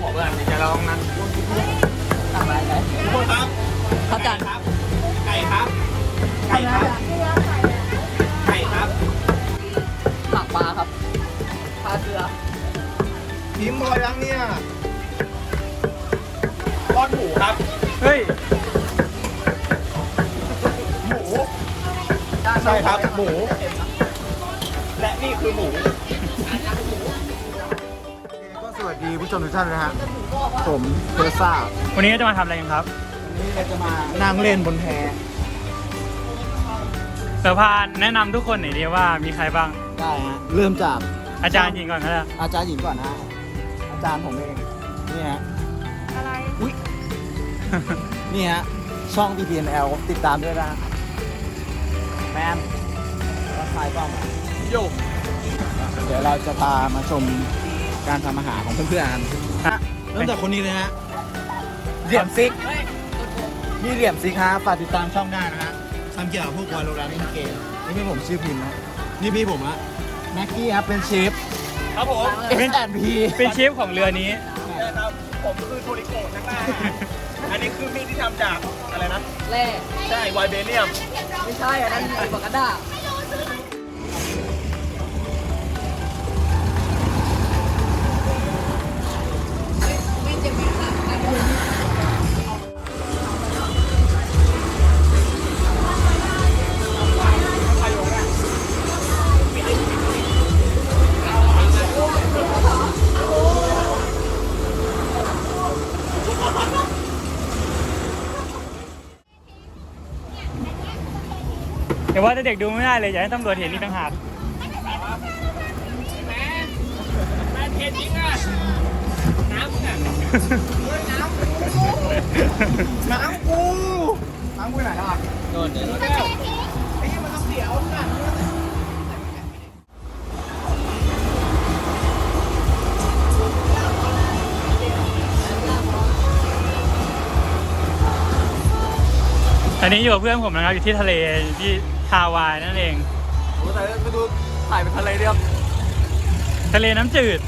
บอกเพื่อนจะลองนั้นทำอะไรไหนทุกคนครับครับจันครับไก่ครับไก่ครับไก่ครับผักปลาครับปลาเกลือพิมพ์พอยังเนี่ยทอดหมูครับเฮ้ยหมูใช่ครับหมู และนี่คือหมู วัสดีผู้ชมทุกท่านนะฮะผมเทอร์ซ่าวันนี้จะมาทำอะไรกันครับ วันนี้เราจะมานั่งเล่นบนแพเสือพานแนะนำทุกคนหน่อยดีว่ามีใครบ้าง ได้ฮะเริ่มจากอาจารย์หญิงก่อนก็ได้อาจารย์หญิงก่อนนะฮะอาจารย์ผมเองนี่ฮะอะไรอุ้ยนี่ฮะช่อง BPNL ติดตามด้วยนะฮะแมนรักทายกล้องโยเดี๋ยวเราจะพามาชม การทำอาหารของเพื่อนๆกันฮะเริ่มจากคนนี้เลยฮะเหลี่ยมซิกนี่เหลี่ยมซิกฮะฝากติดตามช่องได้นะฮะทำเกี่ยวกับพวกวอลโลแรนต์เกมนี่พี่ผมชื่อพิมพ์นะนี่พี่ผมฮะแม็กกี้ครับเป็นเชฟครับผมเป็นแอนพีเป็นเชฟของเรือนี้นะครับผมคือโทริโกะข้างหน้าอันนี้คือมีดที่ทำจากอะไรนะแร่ใช่ไวเบเนียมไม่ใช่อันนั้นปากกาด้า แต่ว่าถ้าเด็กดูไม่ได้เลยอยากให้ตำรวจเห็นนี่ต่างหากน้ำกูน้ำกูน้ำกูไหนล่ะโดนเดี๋ยวไอ้ยี่มันต้องเสียวกันตอนนี้อยู่กับเพื่อนผมนะครับอยู่ที่ทะเลที่ ฮาวายนั่นเอง โอ้แต่ไปดูถ่ายเป็นทะเลเดียวทะเลน้ำจืด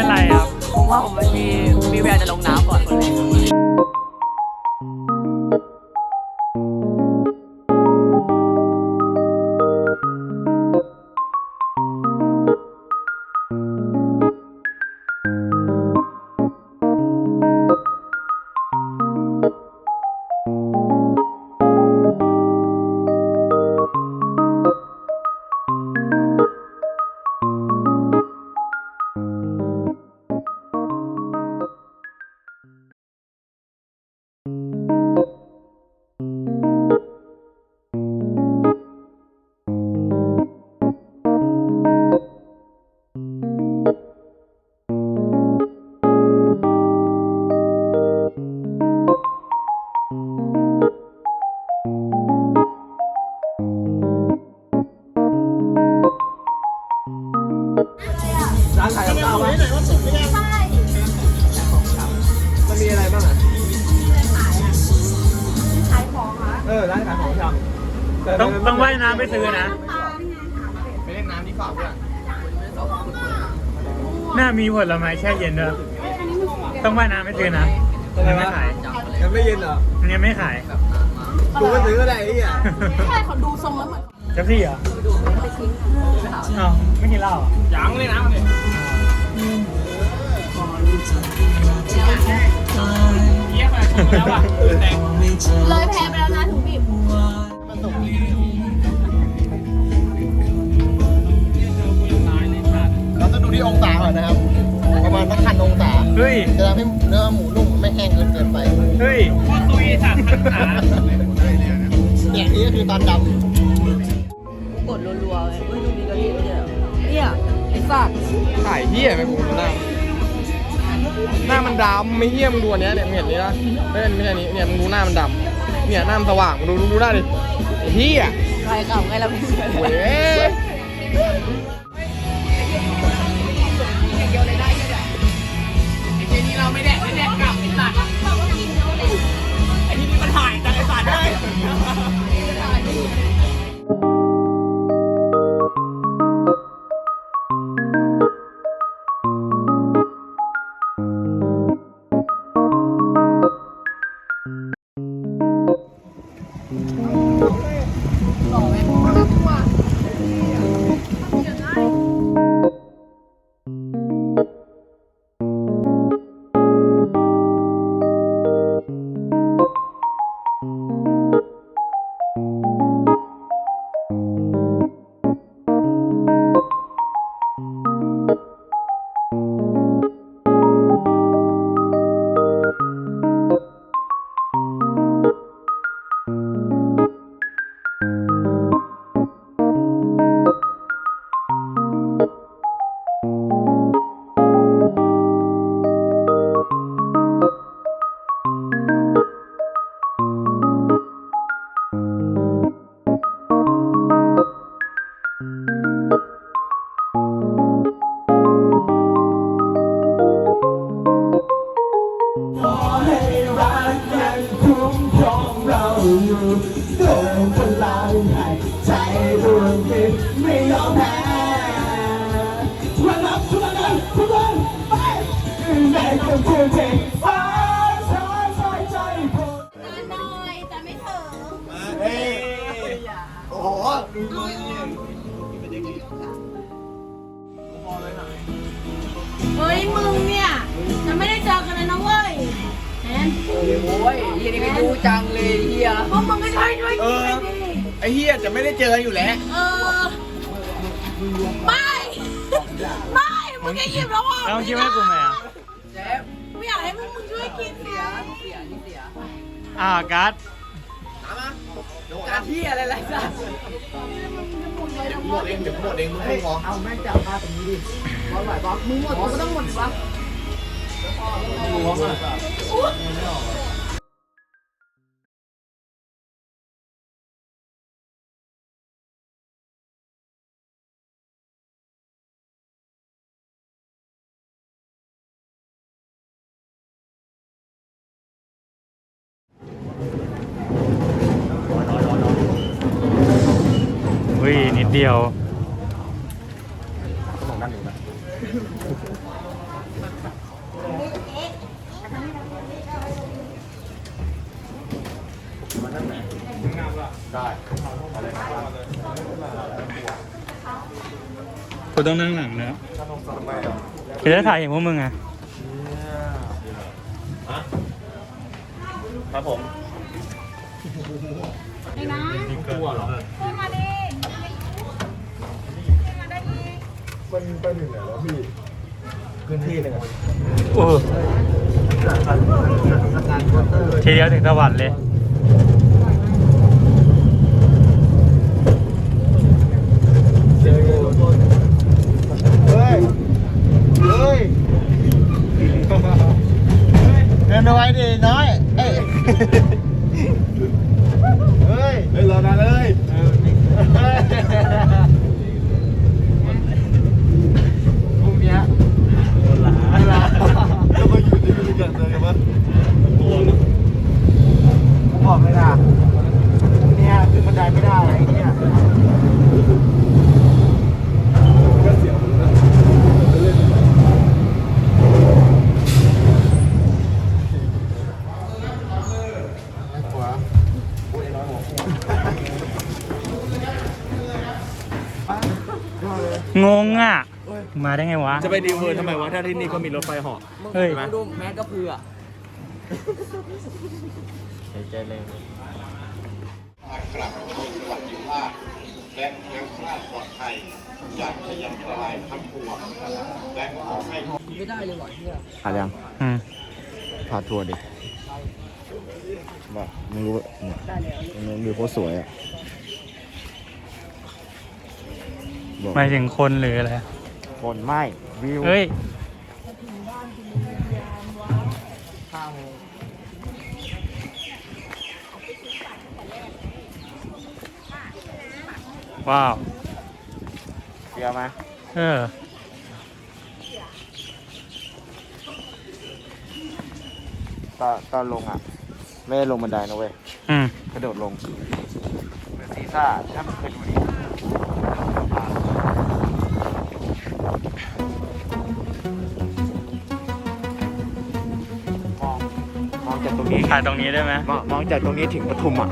เป็นไรครับ ผมว่าผมมีมีแววจะลงน้ำก่อนคนแรกำที่ฝากด้วยน่ามีผลไม้แช่เย็นด้วยต้องว่ายน้ำไปซื้อนะมันยังไม่ขายยังไม่เย็นเหรอมันยังไม่ขายกูก็ซื้อก็ได้ไอ้เหี้ยใช่เขาดูทรงแล้วเหมือนเจะพี่เหรออ้าวไม่กินเหล้าเหรอยังเลยนะเนี่ยเลยแพ้ไปแล้วนะถุงบีบ ให้เนื้อหมูนุ่มไม่แห้งเกินเกินไป เฮ้ยอย่างนี้ก็คือตอนดำกดรัวๆเลยไม่ดูดีกระดิ่งเนี่ยเนี่ยไอ้สัตว์ถ่ายเหี้ยไปกูดูหน้าหน้ามันดำไม่เหี้ยมึงดูอันเนี้ยเนี่ยมึงเห็นนี้นะไม่ใช่ไม่ใช่นี้เนี่ยมึงดูหน้ามันดำเนี่ยหน้ามันสว่างมึงดูดูดูหน้าดิไอ้เหี้ยใครขับใครเราไม่เชื่อเว้ย จะไม่ได้เจออยู่แล้ว เออ ไม่ ไม่ มึงจะหยิบแล้วอะแล้วคิดว่ากูไหมอะเจฟไม่อยากให้พวกมึงช่วยกินเนี่ยเสียนี่เสียอ่าการ์ดการที่อะไรไรสัตว์หมดเองเดี๋ยวหมดเองมึงไม่พอเอาแม่งจับมาตรงนี้ดิบอลไหวบอลมึงหมดมึงก็ต้องหมดดิวะ เดียวต้องลงอยู่านไหนได้อะไรกูต้องนั่งหลังนะทำไมอ่จะถ่ายเห็นพวกมึงอะครับผมไอ้นะกลัวเหรอ มันไปถึงไหนแล้วพี่พื้นที่หนึ่งอะโอ้ทีเดียวถึงสวรรค์เลยเฮ้ย เฮ้ย เดินเอาไว้ดิน้อยเอ้ยเฮ้ย เฮ้ยรอนานเลย เฮ้ยพวกเนี้ยหลาหลาจะมาอยู่ที่นี่กันเลยมั้ยตัวนะ บอกเลยนะเนี่ยขึ้นบันไดไม่ได้ไอ้เนี่ย ก็เสียวมันนะเล่นหัว งงอะ มาได้ไงวะ จะไปดีเวอร์ทำไมวะ ถ้าที่นี่ก็มีรถไฟเหาะเฮ้ยมึงดูแมสกระเพือใจเร็วกลับสู่สวัสดิภาพและยังคลาดปลอดภัยจากพยันตรายทั้งปวงและขอให้ไม่ได้เลยหว่ะเฮียผ่านยังอืมพาทัวร์ดิว่าไม่รู้เนี่ยมันวิวโคตรสวยอะบอก หมายถึงคนหรืออะไรคนไม่วิวเฮ้ยว้าวเสียไหมเออตอนตอนลงอะ ไม่ได้ลงบันไดนะเว้ย อืม กระโดดลงเหมือนซีซ่าถ้ามันเคยดูดิ ตรงนี้ถ่ายตรงนี้ได้ไหมมองมองจากตรงนี้ถึงปทุมอะ